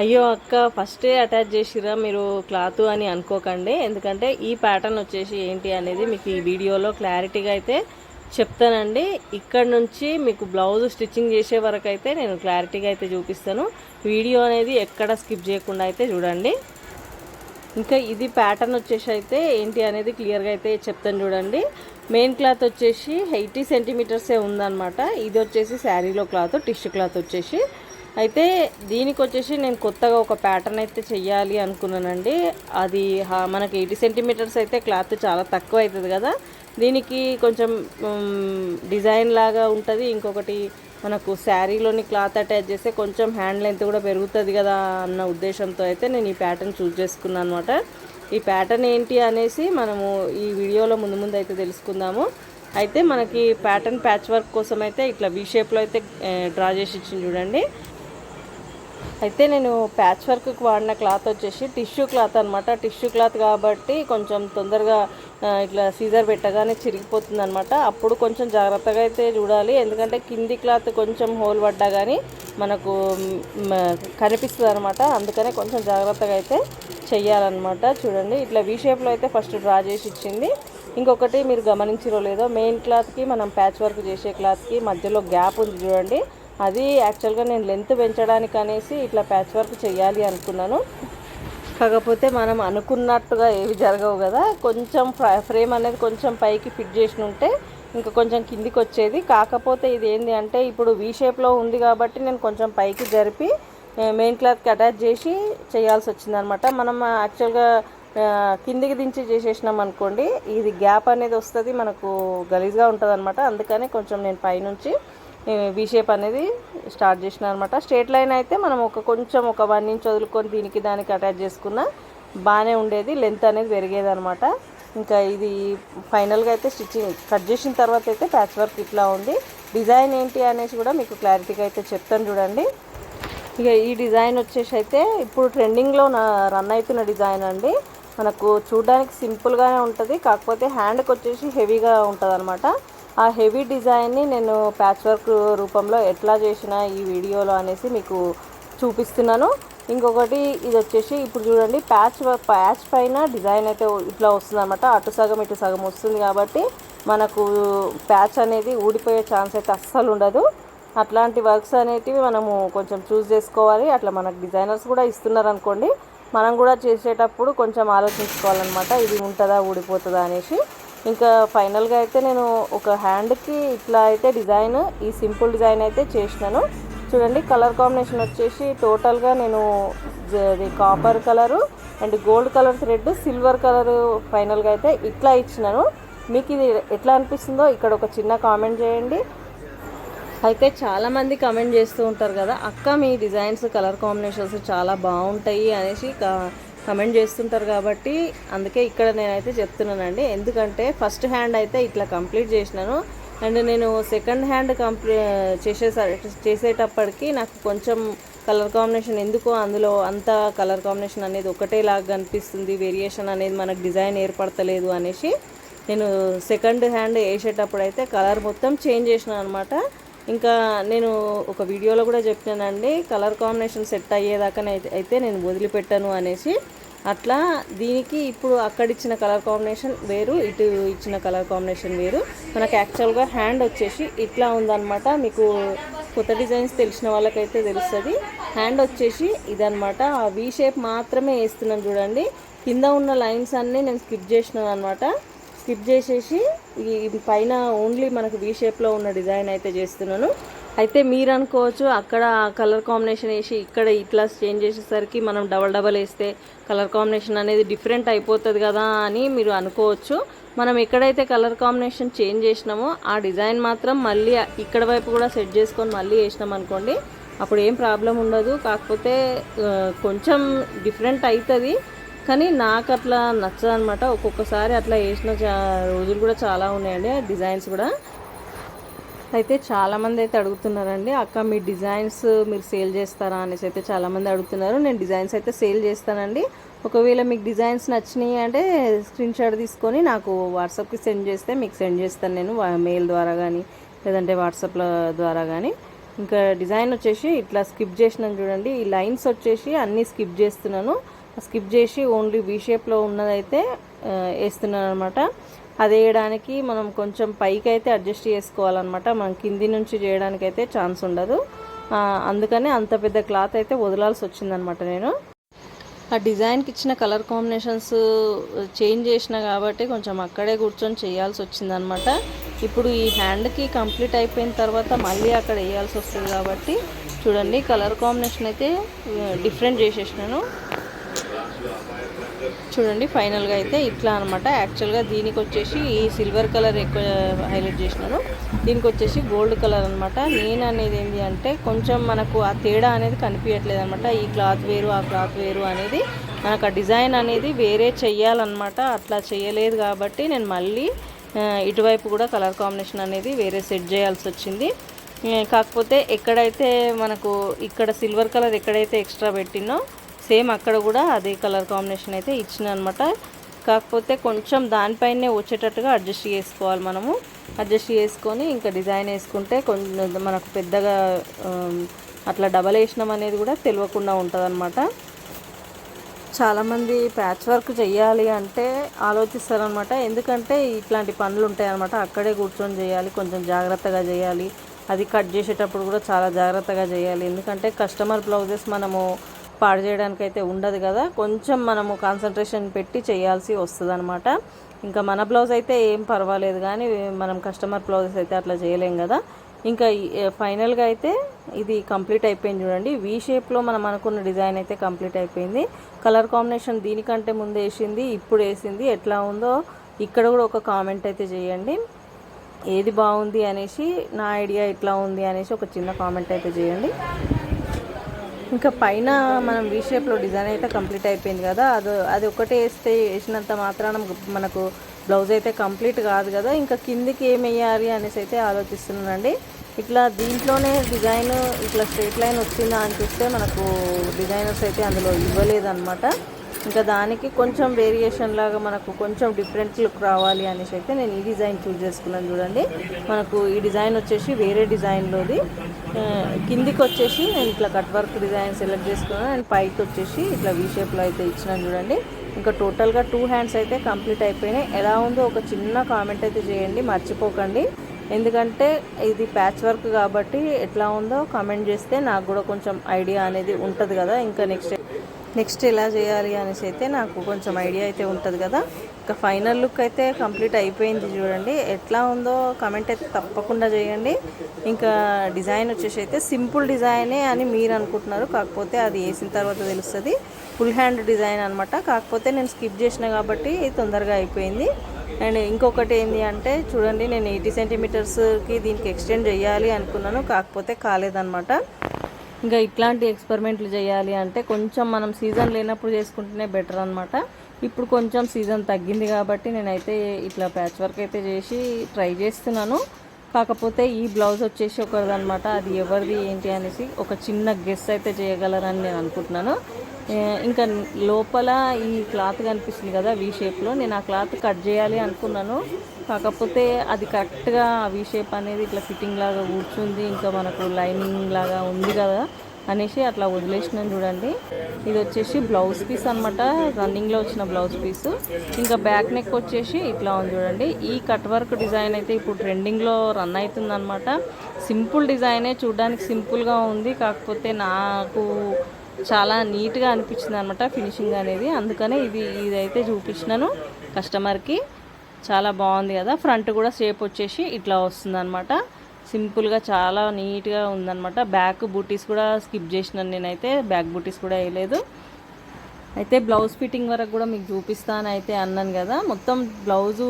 అయ్యో అక్క ఫస్టే అటాచ్ చేసిరా మీరు క్లాత్ అని అనుకోకండి. ఎందుకంటే ఈ ప్యాటర్న్ వచ్చేసి ఏంటి అనేది మీకు ఈ వీడియోలో క్లారిటీగా అయితే చెప్తానండి. ఇక్కడ నుంచి మీకు బ్లౌజ్ స్టిచ్చింగ్ చేసే వరకు అయితే నేను క్లారిటీగా అయితే చూపిస్తాను. వీడియో అనేది ఎక్కడ స్కిప్ చేయకుండా అయితే చూడండి. ఇంకా ఇది ప్యాటర్న్ వచ్చేసి అయితే ఏంటి అనేది క్లియర్గా అయితే చెప్తాను చూడండి. మెయిన్ క్లాత్ వచ్చేసి ఎయిటీ సెంటీమీటర్సే ఉందన్నమాట. ఇది వచ్చేసి శారీలో క్లాత్ టిష్యూ క్లాత్ వచ్చేసి. అయితే దీనికి వచ్చేసి నేను కొత్తగా ఒక ప్యాటర్న్ అయితే చెయ్యాలి అనుకున్నానండి. అది మనకి ఎయిటీ సెంటీమీటర్స్ అయితే క్లాత్ చాలా తక్కువ అవుతుంది కదా. దీనికి కొంచెం డిజైన్ లాగా ఉంటుంది. ఇంకొకటి మనకు శారీలోని క్లాత్ అటాచ్ చేస్తే కొంచెం హ్యాండ్ లెంత్ కూడా పెరుగుతుంది కదా అన్న ఉద్దేశంతో అయితే నేను ఈ ప్యాటర్న్ చూస్ చేసుకున్నాను అనమాట ఈ ప్యాటర్న్ ఏంటి అనేసి మనము ఈ వీడియోలో ముందు ముందు అయితే తెలుసుకుందాము. అయితే మనకి ప్యాటర్న్ ప్యాచ్ వర్క్ కోసం అయితే ఇట్లా వీ షేప్లో అయితే డ్రా చేసి ఇచ్చింది చూడండి. అయితే నేను ప్యాచ్ వర్క్కి వాడిన క్లాత్ వచ్చేసి టిష్యూ క్లాత్ అనమాట టిష్యూ క్లాత్ కాబట్టి కొంచెం తొందరగా ఇట్లా సీజర్ పెట్టగానే చిరిగిపోతుంది అనమాట అప్పుడు కొంచెం జాగ్రత్తగా అయితే చూడాలి. ఎందుకంటే కింది క్లాత్ కొంచెం హోల్ పడ్డా కానీ మనకు కనిపిస్తుంది అనమాట అందుకనే కొంచెం జాగ్రత్తగా అయితే చెయ్యాలన్నమాట. చూడండి ఇట్లా వీ షేప్లో అయితే ఫస్ట్ డ్రా చేసి ఇచ్చింది. ఇంకొకటి మీరు గమనించిరో లేదో మెయిన్ క్లాత్కి మనం ప్యాచ్ వర్క్ చేసే క్లాత్కి మధ్యలో గ్యాప్ ఉంది చూడండి. అది యాక్చువల్గా నేను లెంత్ పెంచడానికి అనేసి ఇట్లా ప్యాచ్ వర్క్ చేయాలి అనుకున్నాను. కాకపోతే మనం అనుకున్నట్టుగా ఏవి జరగవు కదా. కొంచెం ఫ్రేమ్ అనేది కొంచెం పైకి ఫిట్ చేసి ఉంటే ఇంకా కొంచెం కిందికి వచ్చేది. కాకపోతే ఇది ఏంటి అంటే ఇప్పుడు వీ షేప్లో ఉంది కాబట్టి నేను కొంచెం పైకి జరిపి మెయిన్ క్లాత్కి అటాచ్ చేసి చేయాల్సి వచ్చిందనమాట. మనం యాక్చువల్గా కిందికి దించి చేసేసినాం అనుకోండి ఇది గ్యాప్ అనేది వస్తుంది మనకు గలీజ్గా ఉంటుంది అనమాట అందుకని కొంచెం నేను పైనుంచి వి షేప్ అనేది స్టార్ట్ చేసిన అనమాట స్ట్రేట్ లైన్ అయితే మనం ఒక కొంచెం ఒక వన్ ఇంచ్ వదులుకొని దీనికి దానికి అటాచ్ చేసుకున్న బాగానే ఉండేది లెంత్ అనేది పెరిగేది అనమాట ఇంకా ఇది ఫైనల్గా అయితే స్టిచ్చింగ్ కట్ చేసిన తర్వాత అయితే ప్యాచ్ వర్క్ ఇట్లా ఉంది. డిజైన్ ఏంటి అనేసి కూడా మీకు క్లారిటీగా అయితే చెప్తాను చూడండి. ఇక ఈ డిజైన్ వచ్చేసి అయితే ఇప్పుడు ట్రెండింగ్లో నా రన్ అవుతున్న డిజైన్ అండి. మనకు చూడడానికి సింపుల్గానే ఉంటుంది కాకపోతే హ్యాండ్కి వచ్చేసి హెవీగా ఉంటుంది అనమాట ఆ హెవీ డిజైన్ని నేను ప్యాచ్ వర్క్ రూపంలో ఎట్లా చేసిన ఈ వీడియోలో అనేసి మీకు చూపిస్తున్నాను. ఇంకొకటి ఇది వచ్చేసి ఇప్పుడు చూడండి ప్యాచ్ వర్క్ ప్యాచ్ పైన డిజైన్ అయితే ఇట్లా వస్తుంది అనమాట అటు సగం ఇటు సగం వస్తుంది కాబట్టి మనకు ప్యాచ్ అనేది ఊడిపోయే ఛాన్స్ అయితే అస్సలు ఉండదు. అట్లాంటి వర్క్స్ అనేటివి మనము కొంచెం చూస్ చేసుకోవాలి. అట్లా మనకు డిజైనర్స్ కూడా ఇస్తున్నారు అనుకోండి మనం కూడా చేసేటప్పుడు కొంచెం ఆలోచించుకోవాలన్నమాట. ఇది ఉంటుందా ఊడిపోతుందా అనేసి. ఇంకా ఫైనల్గా అయితే నేను ఒక హ్యాండ్కి ఇట్లా అయితే డిజైన్ ఈ సింపుల్ డిజైన్ అయితే చేసినాను. చూడండి కలర్ కాంబినేషన్ వచ్చేసి టోటల్గా నేను అది copper colour and gold colour thread silver colour ఫైనల్గా అయితే ఇట్లా ఇచ్చినాను. మీకు ఇది ఎట్లా అనిపిస్తుందో ఇక్కడ ఒక చిన్న కామెంట్ చేయండి. అయితే చాలామంది కమెంట్ చేస్తూ ఉంటారు కదా అక్క మీ డిజైన్స్ కలర్ కాంబినేషన్స్ చాలా బాగుంటాయి అనేసి కమెంట్ చేస్తుంటారు కాబట్టి అందుకే ఇక్కడ నేనైతే చెప్తున్నానండి. ఎందుకంటే ఫస్ట్ హ్యాండ్ అయితే ఇట్లా కంప్లీట్ చేసినాను. అండ్ నేను సెకండ్ హ్యాండ్ కంప్లీ చేసేసరి చేసేటప్పటికి నాకు కొంచెం కలర్ కాంబినేషన్ ఎందుకో అందులో అంత కలర్ కాంబినేషన్ అనేది ఒకటేలాగా కనిపిస్తుంది. వేరియేషన్ అనేది మనకు డిజైన్ ఏర్పడతలేదు అనేసి నేను సెకండ్ హ్యాండ్ వేసేటప్పుడు అయితే కలర్ మొత్తం చేంజ్ చేసిన అనమాట ఇంకా నేను ఒక వీడియోలో కూడా చెప్పినానండి కలర్ కాంబినేషన్ సెట్ అయ్యేదాకా అయితే నేను వదిలిపెట్టాను అనేసి. అట్లా దీనికి ఇప్పుడు అక్కడ ఇచ్చిన కలర్ కాంబినేషన్ వేరు ఇటు ఇచ్చిన కలర్ కాంబినేషన్ వేరు. మనకు యాక్చువల్గా హ్యాండ్ వచ్చేసి ఇట్లా ఉందన్నమాట. మీకు కొత్త డిజైన్స్ తెలిసిన వాళ్ళకైతే తెలుస్తుంది. హ్యాండ్ వచ్చేసి ఇదనమాట ఆ వీ షేప్ మాత్రమే వేస్తున్నాను చూడండి. కింద ఉన్న లైన్స్ అన్నీ నేను స్కిప్ చేసినాను అనమాట స్కిప్ చేసేసి ఈ పైన ఓన్లీ మనకు వీ షేప్లో ఉన్న డిజైన్ అయితే చేస్తున్నాను. అయితే మీరు అనుకోవచ్చు అక్కడ కలర్ కాంబినేషన్ వేసి ఇక్కడ ఇట్లా చేంజ్ చేసేసరికి మనం డబల్ డబల్ వేస్తే కలర్ కాంబినేషన్ అనేది డిఫరెంట్ అయిపోతుంది కదా అని మీరు అనుకోవచ్చు. మనం ఎక్కడైతే కలర్ కాంబినేషన్ చేంజ్ చేసినామో ఆ డిజైన్ మాత్రం మళ్ళీ ఇక్కడ వైపు కూడా సెట్ చేసుకొని మళ్ళీ వేసినాం అనుకోండి అప్పుడు ఏం ప్రాబ్లం ఉండదు. కాకపోతే కొంచెం డిఫరెంట్ అవుతుంది కానీ నాకు అట్లా నచ్చదనమాట ఒక్కొక్కసారి అట్లా వేసిన రోజులు కూడా చాలా ఉన్నాయండి డిజైన్స్ కూడా. అయితే చాలామంది అయితే అడుగుతున్నారండి అక్క మీ డిజైన్స్ మీరు సేల్ చేస్తారా? అనేసి అయితే చాలామంది అడుగుతున్నారు. నేను డిజైన్స్ అయితే సేల్ చేస్తానండి. ఒకవేళ మీకు డిజైన్స్ నచ్చినాయి అంటే స్క్రీన్ షాట్ తీసుకొని నాకు వాట్సాప్కి సెండ్ చేస్తే మీకు సెండ్ చేస్తాను నేను మెయిల్ ద్వారా కానీ లేదంటే వాట్సాప్ల ద్వారా కానీ ఇంకా డిజైన్ వచ్చేసి ఇట్లా స్కిప్ చేసినాను చూడండి. ఈ లైన్స్ వచ్చేసి అన్నీ స్కిప్ చేస్తున్నాను. స్కిప్ చేసి ఓన్లీ వీ షేప్లో ఉన్నదైతే వేస్తున్నాను అనమాట అది వేయడానికి మనం కొంచెం పైకి అయితే అడ్జస్ట్ చేసుకోవాలన్నమాట. మనం కింది నుంచి చేయడానికి అయితే ఛాన్స్ ఉండదు. అందుకనే అందుకని అంత పెద్ద క్లాత్ అయితే వదలాల్సి వచ్చిందనమాట నేను. ఆ డిజైన్కి ఇచ్చిన కలర్ కాంబినేషన్స్ చేంజ్ చేసిన కాబట్టి కొంచెం అక్కడే కూర్చొని చేయాల్సి వచ్చిందనమాట ఇప్పుడు ఈ హ్యాండ్కి కంప్లీట్ అయిపోయిన తర్వాత మళ్ళీ అక్కడ వేయాల్సి వస్తుంది కాబట్టి చూడండి కలర్ కాంబినేషన్ అయితే డిఫరెంట్ చేసేసినాను. చూడండి ఫైనల్గా అయితే ఇట్లా అనమాట యాక్చువల్గా దీనికి వచ్చేసి ఈ సిల్వర్ కలర్ ఎక్కువ హైలైట్ చేసినాను దీనికి వచ్చేసి గోల్డ్ కలర్ అనమాట నేను అనేది ఏంటి అంటే కొంచెం మనకు ఆ తేడా అనేది కనిపించట్లేదు అనమాట ఈ క్లాత్ వేరు ఆ క్లాత్ వేరు అనేది మనకు ఆ డిజైన్ అనేది వేరే చెయ్యాలన్నమాట. అట్లా చేయలేదు కాబట్టి నేను మళ్ళీ ఇటువైపు కూడా కలర్ కాంబినేషన్ అనేది వేరే సెట్ చేయాల్సి వచ్చింది. కాకపోతే ఎక్కడైతే మనకు ఇక్కడ సిల్వర్ కలర్ ఎక్కడైతే ఎక్స్ట్రా పెట్టినో సేమ్ అక్కడ కూడా అదే కలర్ కాంబినేషన్ అయితే ఇచ్చిన అనమాట కాకపోతే కొంచెం దానిపైనే వచ్చేటట్టుగా అడ్జస్ట్ చేసుకోవాలి మనము. అడ్జస్ట్ చేసుకొని ఇంకా డిజైన్ వేసుకుంటే కొంచెం మనకు పెద్దగా అట్లా డబల్ వేసినాం అనేది కూడా తెలియకుండా ఉంటుంది చాలామంది ప్యాచ్ వర్క్ చేయాలి అంటే ఆలోచిస్తారనమాట. ఎందుకంటే ఇట్లాంటి పనులు ఉంటాయి అనమాట అక్కడే కూర్చొని చేయాలి కొంచెం జాగ్రత్తగా చేయాలి. అది కట్ చేసేటప్పుడు కూడా చాలా జాగ్రత్తగా చేయాలి. ఎందుకంటే కస్టమర్ బ్లౌజెస్ మనము పాడు చేయడానికి అయితే ఉండదు కదా. కొంచెం మనము కాన్సన్ట్రేషన్ పెట్టి చేయాల్సి వస్తుంది అనమాట ఇంకా మన బ్లౌజ్ అయితే ఏం పర్వాలేదు కానీ మనం కస్టమర్ బ్లౌజెస్ అయితే అట్లా చేయలేం కదా. ఇంకా ఫైనల్గా అయితే ఇది కంప్లీట్ అయిపోయింది చూడండి. వీ షేప్లో మనం అనుకున్న డిజైన్ అయితే కంప్లీట్ అయిపోయింది. కలర్ కాంబినేషన్ దీనికంటే ముందు వేసింది ఇప్పుడు వేసింది. ఎట్లా ఉందో ఇక్కడ కూడా ఒక కామెంట్ అయితే చేయండి. ఏది బాగుంది అనేసి నా ఐడియా ఇట్లా ఉంది అనేసి ఒక చిన్న కామెంట్ అయితే చేయండి. ఇంకా పైన మనం వీ షేప్లో డిజైన్ అయితే కంప్లీట్ అయిపోయింది కదా. అది అది ఒకటే వేస్తే వేసినంత మాత్రాన మనకు బ్లౌజ్ అయితే కంప్లీట్ కాదు కదా. ఇంకా కిందికి ఏం వేయాలి అనేసి అయితే ఆలోచిస్తున్నానండి. ఇట్లా దీంట్లోనే డిజైన్ ఇట్లా స్ట్రేట్ లైన్ వచ్చిందా అని చూస్తే మనకు డిజైనర్స్ అయితే అందులో ఇవ్వలేదన్నమాట. ఇంకా దానికి కొంచెం వేరియేషన్ లాగా మనకు కొంచెం డిఫరెంట్ లుక్ రావాలి అనేసి అయితే నేను ఈ డిజైన్ చూస్ చేసుకున్నాను చూడండి. మనకు ఈ డిజైన్ వచ్చేసి వేరే డిజైన్లోది కిందికి వచ్చేసి నేను ఇట్లా కట్ వర్క్ డిజైన్ సెలెక్ట్ చేసుకున్నాను. అండ్ పైకి వచ్చేసి ఇట్లా వీ షేప్లో అయితే ఇచ్చినాను చూడండి. ఇంకా టోటల్గా టూ హ్యాండ్స్ అయితే కంప్లీట్ అయిపోయినాయి. ఎలా ఉందో ఒక చిన్న కామెంట్ అయితే చేయండి. మర్చిపోకండి. ఎందుకంటే ఇది ప్యాచ్ వర్క్ కాబట్టి ఎట్లా ఉందో కామెంట్ చేస్తే నాకు కూడా కొంచెం ఐడియా అనేది ఉంటుంది కదా. ఇంకా నెక్స్ట్ నెక్స్ట్ ఎలా చేయాలి అనేసి అయితే నాకు కొంచెం ఐడియా అయితే ఉంటుంది కదా. ఇంకా ఫైనల్ లుక్ అయితే కంప్లీట్ అయిపోయింది చూడండి. ఎట్లా ఉందో కమెంట్ అయితే తప్పకుండా చేయండి. ఇంకా డిజైన్ వచ్చేసి అయితే సింపుల్ డిజైనే అని మీరు అనుకుంటున్నారు. కాకపోతే అది వేసిన తర్వాత తెలుస్తుంది. ఫుల్ హ్యాండ్ డిజైన్ అనమాట కాకపోతే నేను స్కిప్ చేసిన కాబట్టి తొందరగా అయిపోయింది. అండ్ ఇంకొకటి ఏంటి అంటే చూడండి నేను ఎయిటీ సెంటీమీటర్స్కి దీనికి ఎక్స్టెండ్ చేయాలి అనుకున్నాను. కాకపోతే కాలేదన్నమాట. ఇంకా ఇట్లాంటి ఎక్స్పెరిమెంట్లు చేయాలి అంటే కొంచెం మనం సీజన్ లేనప్పుడు చేసుకుంటేనే బెటర్ అనమాట ఇప్పుడు కొంచెం సీజన్ తగ్గింది కాబట్టి నేనైతే ఇట్లా ప్యాచ్ వర్క్ అయితే చేసి ట్రై చేస్తున్నాను. కాకపోతే ఈ బ్లౌజ్ వచ్చేసి ఒకరిదనమాట అది ఎవరిది ఏంటి అనేసి ఒక చిన్న గెస్ అయితే చేయగలరని నేను అనుకుంటున్నాను. ఇంకా లోపల ఈ క్లాత్ కనిపిస్తుంది కదా వీ షేప్లో నేను ఆ క్లాత్ కట్ చేయాలి అనుకున్నాను. కాకపోతే అది కరెక్ట్గా వీ షేప్ అనేది ఇట్లా ఫిట్టింగ్ లాగా కూర్చుంది. ఇంకా మనకు లైనింగ్ లాగా ఉంది కదా అనేసి అట్లా వదిలేసినాను చూడండి. ఇది వచ్చేసి బ్లౌజ్ పీస్ అనమాట రన్నింగ్లో వచ్చిన బ్లౌజ్ పీస్ ఇంకా బ్యాక్ నెక్ వచ్చేసి ఇట్లా ఉంది చూడండి. ఈ కట్ వర్క్ డిజైన్ అయితే ఇప్పుడు ట్రెండింగ్లో రన్ అవుతుంది అనమాట సింపుల్ డిజైనే చూడడానికి సింపుల్గా ఉంది. కాకపోతే నాకు చాలా నీట్గా అనిపించింది అనమాట ఫినిషింగ్ అనేది. అందుకనే ఇది ఇదైతే చూపించినాను కస్టమర్కి. చాలా బాగుంది కదా. ఫ్రంట్ కూడా షేప్ వచ్చేసి ఇట్లా వస్తుందన్నమాట సింపుల్గా చాలా నీట్గా ఉందన్నమాట. బ్యాక్ బూటీస్ కూడా స్కిప్ చేసినాను నేనైతే. బ్యాక్ బూటీస్ కూడా వేయలేదు. అయితే బ్లౌజ్ ఫిట్టింగ్ వరకు కూడా మీకు చూపిస్తాను అయితే అన్నాను కదా. మొత్తం బ్లౌజు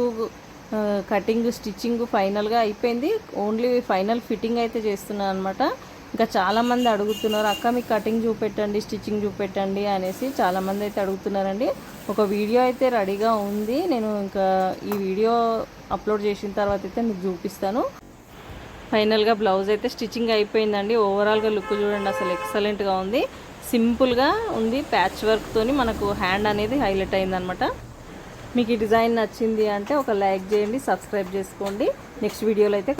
కటింగ్ స్టిచ్చింగ్ ఫైనల్గా అయిపోయింది. ఓన్లీ ఫైనల్ ఫిట్టింగ్ అయితే చేస్తున్నాను అనమాట ఇంకా చాలామంది అడుగుతున్నారు అక్క మీకు కటింగ్ చూపెట్టండి స్టిచ్చింగ్ చూపెట్టండి అనేసి చాలామంది అయితే అడుగుతున్నారండి. ఒక వీడియో అయితే రెడీగా ఉంది. నేను ఇంకా ఈ వీడియో అప్లోడ్ చేసిన తర్వాత అయితే మీకు చూపిస్తాను. ఫైనల్గా బ్లౌజ్ అయితే స్టిచ్చింగ్ అయిపోయిందండి. ఓవరాల్గా లుక్ చూడండి అసలు ఎక్సలెంట్గా ఉంది. సింపుల్గా ఉంది. ప్యాచ్ వర్క్తోని మనకు హ్యాండ్ అనేది హైలైట్ అయిందనమాట మీకు ఈ డిజైన్ నచ్చింది అంటే ఒక లైక్ చేయండి సబ్స్క్రైబ్ చేసుకోండి. నెక్స్ట్ వీడియోలో అయితే